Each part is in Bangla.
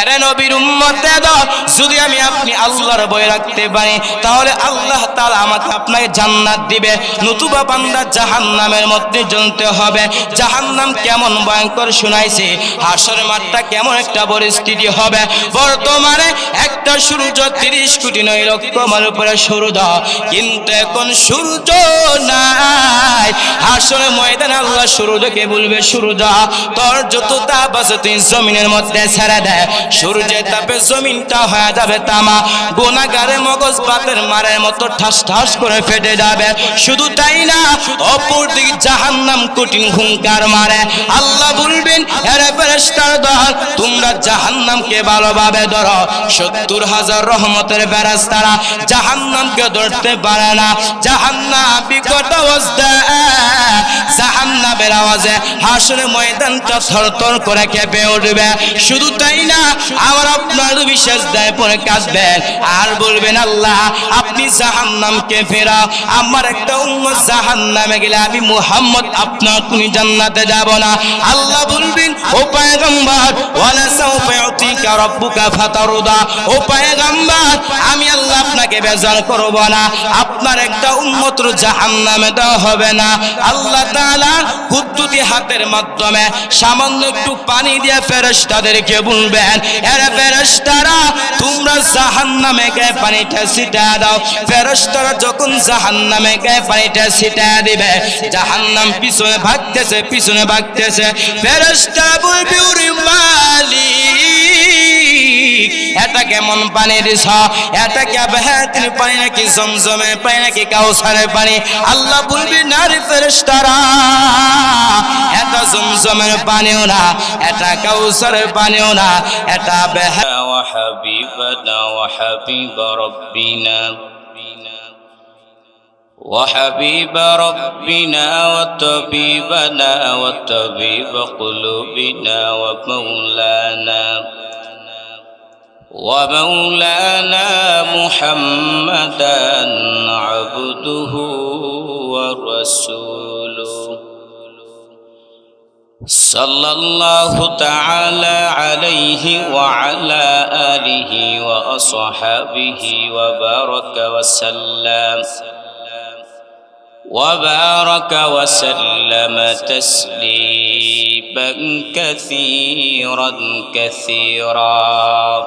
এরে নবীর উম্মতে যদি আমি আপনি আল্লাহর বই রাখতে পারি, তাহলে আল্লাহ আমাকে আপনাকে জান্নাত দিবে। নতুবা বান্দা জাহান্নামের মধ্যে জ্বলতে হবে। জাহান্নাম কেমন ভয়ঙ্কর শুনাইছে হাসর মাঠটা কেমন একটা পরিস্থিতি হবে। বর্তমানে একটা সূর্য তিরিশ কোটি নয় লক্ষ মাল সূর্য, কিন্তু এখন সূর্য নাই। হাসরে ময়দানে আল্লাহ সূর্যকে বলবে, সূর্য, তোর যত তাপ আছে তুই জমিনের মধ্যে ছেড়ে দে। সূর্যের তাপে জমিনটা হয়ে যাবে তামা। গোনাগারে মগজ বাতের মারের মতো ঠাস ঠাস করে ফেটে যাবে। শুধু তাই না অপর জাহান্নাম কঠিন হুঙ্কার মারে। আল্লাহ বলবেন ভালোভাবে ধরো। সত্তর হাজার রহমতের জাহান্নামকে ধরতে পারে না। জাহান্নাম বিকট অবস্থা। জাহান্নামের ময়দানটা থরথর করে কেঁপে উঠবে। শুধু তাই না। আমার আপনার বিশেষ দায়, পরে কাঁদবেন আর বলবেন, আল্লাহ, আপনি জাহান্নামকে ফেরাও। আমার একটা উম্মত জাহান্নামে গেলে আমি মুহাম্মদ, আপনার তুমি জান্নাতে যাব না। আল্লাহ বলবেন, ও পয়গম্বর আমি আল্লাহ আপনাকে বেজার করব না। আপনার একটা উম্মত জাহান্নামে দেওয়া হবে না। আল্লাহ তাআলা হাতের মাধ্যমে সামান্য একটু পানি দিয়ে ফেরেশতাদেরকে বলবেন এরা ফেরেশতারা, তোমরা জাহান্নামে গায়ে পানিটা ছিটা দাও। ফেরেশতারা যখন জাহান্নামে গায়ে পানিটা ছিটা দিবে, জাহান্নাম পিছনে ভাগতেছে পিছনে ভাগতেছে। ফেরেশতা বলবি, ওরে মালিক এটা কেমন পানি দিছ এটা কি আবহাওয়ার পানি নাকি জমজমের পানি নাকি কাউসারের পানি আল্লাহ বলবি না রে ফেরেশতারা এটা জমজমের পানিও না এটা কাউসারের পানিও না এটা বেহা وحبيبنا وحبيب ربنا وحبيب ربنا وطبيبنا وطبيب قلوبنا ومولانا ومولانا محمدا عبده ورسوله. صلى الله تعالى عليه وعلى آله وأصحابه وبارك وسلم. وبارك وسلم تسليما كثيرا كثيرا.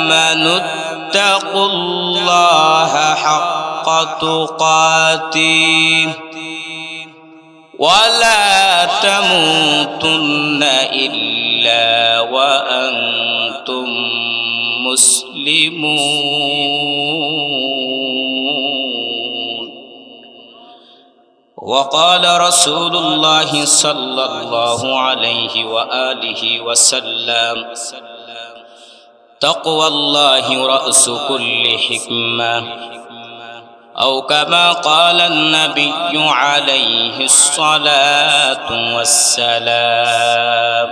آمنوا اتقوا الله حق تقاته ولا تموتن إلا وأنتم مسلمون وقال رسول الله صلى الله عليه وآله وسلم تقوى الله رأس كل حكمة. أو كما قال النبي عليه الصلاة والسلام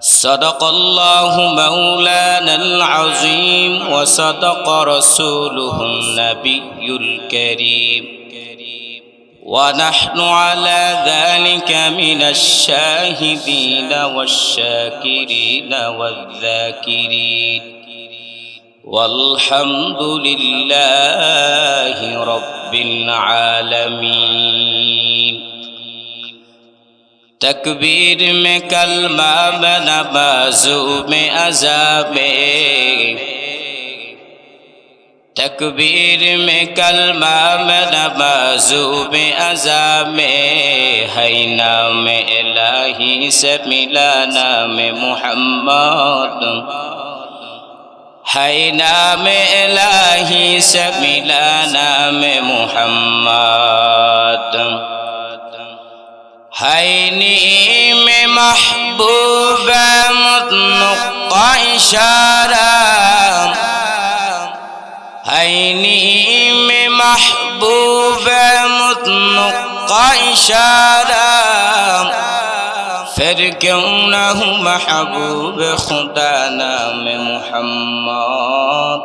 صدق الله مولانا العظيم وصدق رسوله النبي الكريم. ونحن على ذلك من الشاهدين والشاكرين والذاكرين. والحمد لله رب العالمين. تكبير میں کلمہ میں نمازوں میں میں تکبیر میں کلمہ میں نمازو میں عزا میں ہی نام الہی سے ملا نام محمد ہے نام الہی سے ملا نام محمد ہے نیم محبوب مطلق اشارہ عيني من محبوب مطلق إشارة. فرقونه محبوب خدانا من محمد.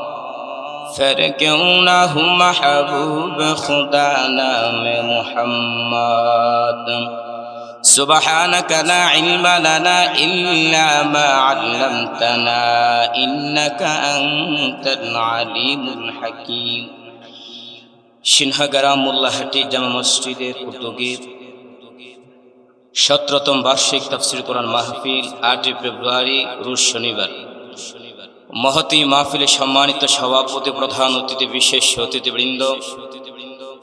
فرقونه محبوب خدانا من محمد. سبحانك لا علم لنا إلا ما علمتنا إنك أنت العليم الحكيم সিনহাগারা মোল্লাহাটি জামা মসজিদের উদ্যোগে সতেরোতম বার্ষিক তাফসির কোরআন মাহফিল আটই ফেব্রুয়ারি রুশ শনিবার মহতি মাহফিলে সম্মানিত সভাপতি প্রধান অতিথি বিশেষ অতিথিবৃন্দ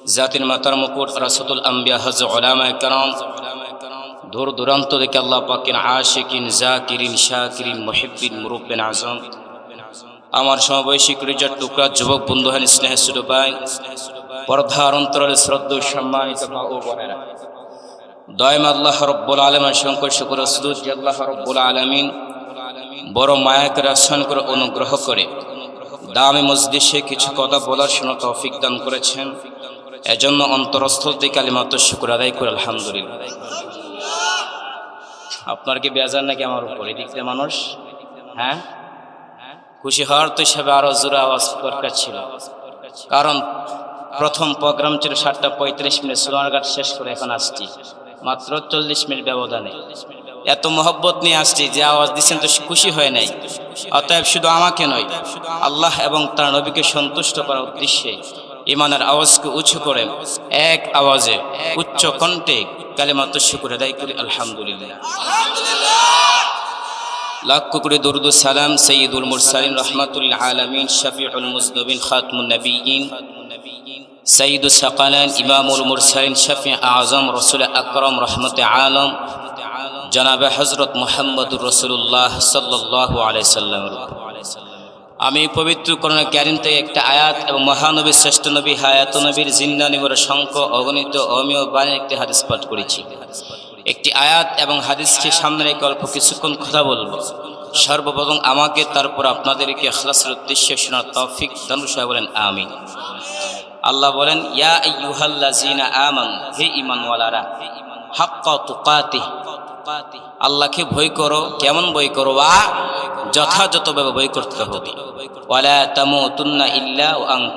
জাতির মাতার মুকুট রাসতুল আম্বিয়া হজ ওলামা কারাম দূর দূরান্ত থেকে আল্লাহ পাকিন আশিকিন, জাকিরিন, শাকিরিন মহিবিন মুরব্বেন, আজম। আমার সমবয়সিক রিজার টুকরা যুবক বন্ধু হেন স্নেহ ছোট ভাই পর্দার অন্তরালে শ্রদ্ধ সম্মানিত দয়ম আল্লাহ রব্বুল আলমের শঙ্কর শুকুর সুদুজ আল্লাহ রব্বুল আলমিন বড় মায়া করে আশ্রয়ণ করে অনুগ্রহ করে, দামে মসজিদে কিছু কথা বলার শোনা তৌফিক দান করেছেন। এজন্য অন্তরস্থল থেকে কালিমাত শুকুর আদায় করে, আলহামদুলিল্লাহ। আপনার কি বেজার নাকি আমার উপর? থেকে মানুষ হ্যাঁ? খুশি হওয়ার তো হিসাবে আরও জোরে আওয়াজ দরকার ছিল। কারণ প্রথম প্রোগ্রাম ছিল সাতটা পঁয়ত্রিশ মিনিট, সোনারঘাট শেষ করে এখন আসছি। মাত্র চল্লিশ মিনিট ব্যবধানে। এত মহব্বত নিয়ে আসছি যে আওয়াজ দিচ্ছেন তো খুশি হয় নাই। অতএব শুধু আমাকে নয়, আল্লাহ এবং তার নবীকে সন্তুষ্ট করার উদ্দেশ্যে ইমানের আওয়াজকে উঁচু করে এক আওয়াজে উচ্চ কণ্ঠে কালেমাত শুকুর আদায় করি, আলহামদুলিল্লাহ। লাখ করে দরুদ সালাম, সৈয়দুল মুরসালিন রহমাতুল্লাহ আলমিন, শফিউল মুজনবিন, খাতমুন নবীন সঈদুল সকালান, ইমামুল মুরসালিন, শফি আজম, রসুল আকরম, রহমত আলম। জনাবে হজরত মোহাম্মদুর রসুল্লাহ সাল্লাহ আলাইসাল্লাম আমি পবিত্র করোনা ক্যারিম থেকে একটা আয়াত এবং মহানবী, শ্রেষ্ঠ নবী, হায়াত নবীর জিন্দা নিবর সংখ্য অগণিত অমীয় বাণীর একটি হাদিস পাঠ করেছি। একটি আয়াত এবং হাদিসকে সামনে রেখে অল্প কিছুক্ষণ কথা বলব। সর্বপ্রথম আমাকে, তারপর আপনাদেরকে আখলাসের উদ্দেশ্যে শোনার তৌফিক সাহেব বলেন আমি আল্লাহ বলেন, ইয়া আইয়ুহাল্লাযিনা আমান, হে ঈমানওয়ালারা, হাক্কা তুকাতি আল্লাহকে ভয় করো, কেমন ভয় করো বা? যথাযথভাবে ভয় করতে হবে।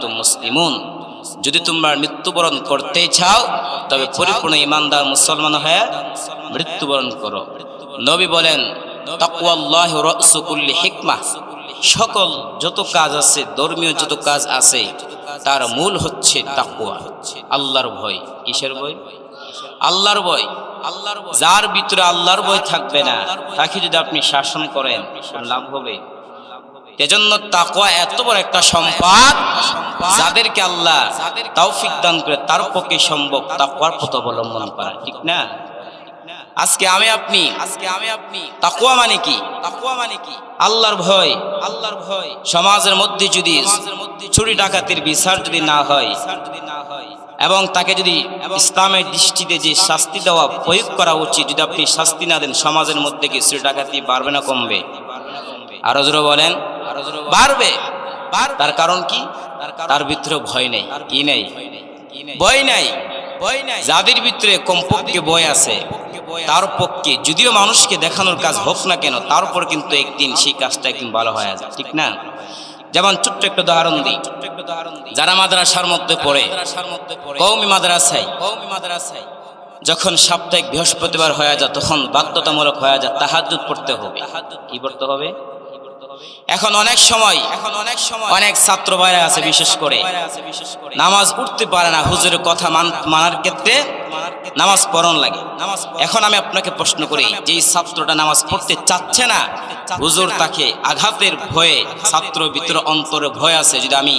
মুসলিমুন। যদি তোমরা মৃত্যুবরণ করতে চাও, তবে পরিপূর্ণ ইমানদার মুসলমান হয়ে মৃত্যুবরণ করো। নবী বলেন সকল যত কাজ আছে, ধর্মীয় যত কাজ আছে, তার মূল হচ্ছে তাকুয়া আল্লাহর ভয়। কিসের ভয়? আল্লাহর ভয়। যার ভিতরে আল্লাহর ভয় থাকবে না তাকে যদি আপনি শাসন করেন লাভ হবে। এজন্য তাকওয়া এত বড় একটা সম্পদ যাদেরকে আল্লাহ তৌফিক দান করে তার পক্ষে সম্ভব তাকওয়ার পথ অবলম্বন করা ঠিক না? আজকে আমি আপনি আজকে আমি আপনি তাকুয়া মানে কি? তাকুয়া মানে কি? আল্লাহর ভয়। আল্লাহর ভয়। সমাজের মধ্যে যদি সমাজের মধ্যে চুরি ডাকাতির বিচার যদি না হয় এবং তাকে যদি ইসলামের দৃষ্টিতে যে শাস্তি দেওয়া প্রয়োগ করা উচিত, যদি আপনি শাস্তি না দেন, সমাজের মধ্যে কি চুরি ডাকাতি বাড়বে না কমবে? আরও জোরে বলেন, বাড়বে। তার কারণ কি? তার ভিতরে ভয় নেই। কি নেই? ভয় নাই। ভয় যাদের ভিতরে কমপক্ষে ভয় আছে, তার পক্ষে যদিও মানুষকে দেখানোর কাজ হোক না কেন, তার উপর কিন্তু একদিন সেই কাজটা একদিন ভালো হয়ে যায় ঠিক না? যেমন ছোট্ট একটা উদাহরণ দিই যারা মাদ্রাসার মধ্যে পড়ে কৌমি মাদ্রাসায় কৌমি মাদ্রাসায় যখন সাপ্তাহিক বৃহস্পতিবার হয়ে যায়, তখন বাধ্যতামূলক হয়ে যায় তাহাজুদ পড়তে হবে। কি পড়তে হবে? এখন অনেক সময় এখন অনেক সময় অনেক ছাত্র ভাইরা আছে, বিশেষ করে। নামাজ উঠতে পারে না, হুজুরের কথা মান- মানার ক্ষেত্রে নামাজ পড়ন লাগে। এখন আমি আপনাকে প্রশ্ন করি যে ছাত্রটা নামাজ পড়তে চাচ্ছে না, হুজুর তাকে আঘাতের ভয়ে, ছাত্র ভিতরে অন্তরে ভয় আছে, যদি আমি